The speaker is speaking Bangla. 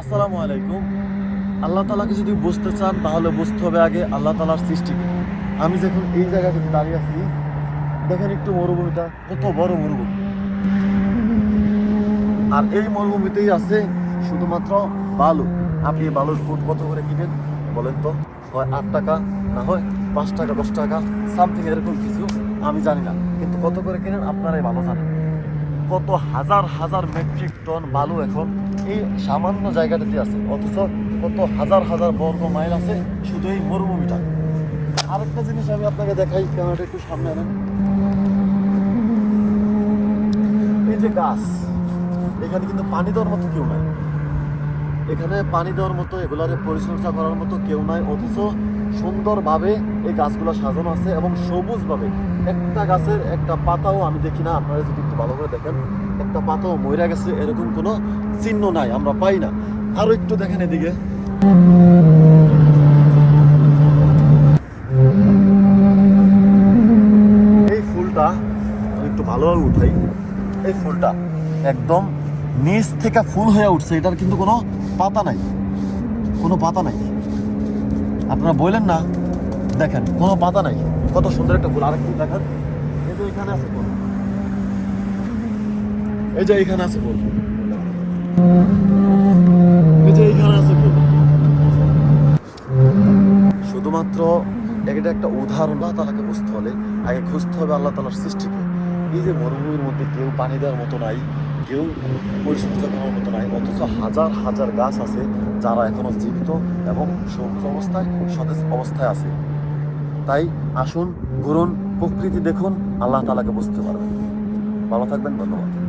আসসালামু আলাইকুম। আল্লাহ তালাকে যদি বুঝতে চান, তাহলে বুঝতে হবে আগে আল্লাহ তালার সৃষ্টিকে আমি যখন এই জায়গাটাতে দাঁড়িয়ে আছি, দেখেন একটু মরুভূমিটা কত বড় মরুভূমি। আর এই মরুভূমিতেই আছে শুধুমাত্র বালু। আপনি বালুর ফুট কত করে কিনেন, বলেন তো? হয় আট টাকা, না হয় পাঁচ টাকা, দশ টাকা সামথিং এরকম কিছু, আমি জানি না। কিন্তু কত করে কিনেন, আপনারাই ভালো জানেন। কত হাজার হাজার মেট্রিক টন বালু এখন এই সামান্য জায়গাটাতে আছে। অথচ কত হাজার হাজার বর্গ মাইল আছে শুধু এই মরুভূমিটা। আরেকটা জিনিস আমি আপনাকে দেখাই, ক্যামেরাটা একটু সামনে আনেন। এই যে গাছ, এখানে কিন্তু পানি দেওয়ার মতো কেউ নাই। এখানে পানি দেওয়ার মতো, এগুলারে পরিচর্যা করার মতো কেউ নাই। অথচ সুন্দরভাবে এই গাছগুলো সাজানো আছে এবং সবুজভাবে। একটা গাছের একটা পাতাও আমি দেখি না, আপনারা যদি একটু ভালো করে দেখেন, একটা পাতাও মরে গেছে, এরকম কোনো চিহ্ন নাই, আমরা পাই না। আরও একটু দেখেন এদিকে। এই ফুলটা একটু ভালোভাবে উঠাই। এই ফুলটা একদম নিচ থেকে ফুল হয়ে উঠছে, এটার কিন্তু কোনো পাতা নাই। কোনো পাতা নাই। আপনারা বললেন না, দেখেন, কোনো পাতা নাই। কত সুন্দর একটা ফুল। আরেকটু দেখেন। এই যে এখানে আছে ফুল। এই যে এখানে আছে ফুল। এই যে এখানে আছে ফুল। শুধুমাত্র এটা একটা উদাহরণ না তালাকে বুঝতে হলে আগে খুঁজতে হবে আল্লাহ তালার সৃষ্টিকে। এই যে মরুভূমির মধ্যে কেউ পানি দেওয়ার মতো নাই। কেউ পরিচর্যা করার মতো নাই, অথচ হাজার হাজার গাছ আছে যারা এখনও জীবিত এবং সবুজ অবস্থায়, সতেজ অবস্থায় আছে। তাই আসুন, ঘুরুন, প্রকৃতি দেখুন, আল্লাহ তালাকে বুঝতে পারবেন। ভালো থাকবেন, ধন্যবাদ।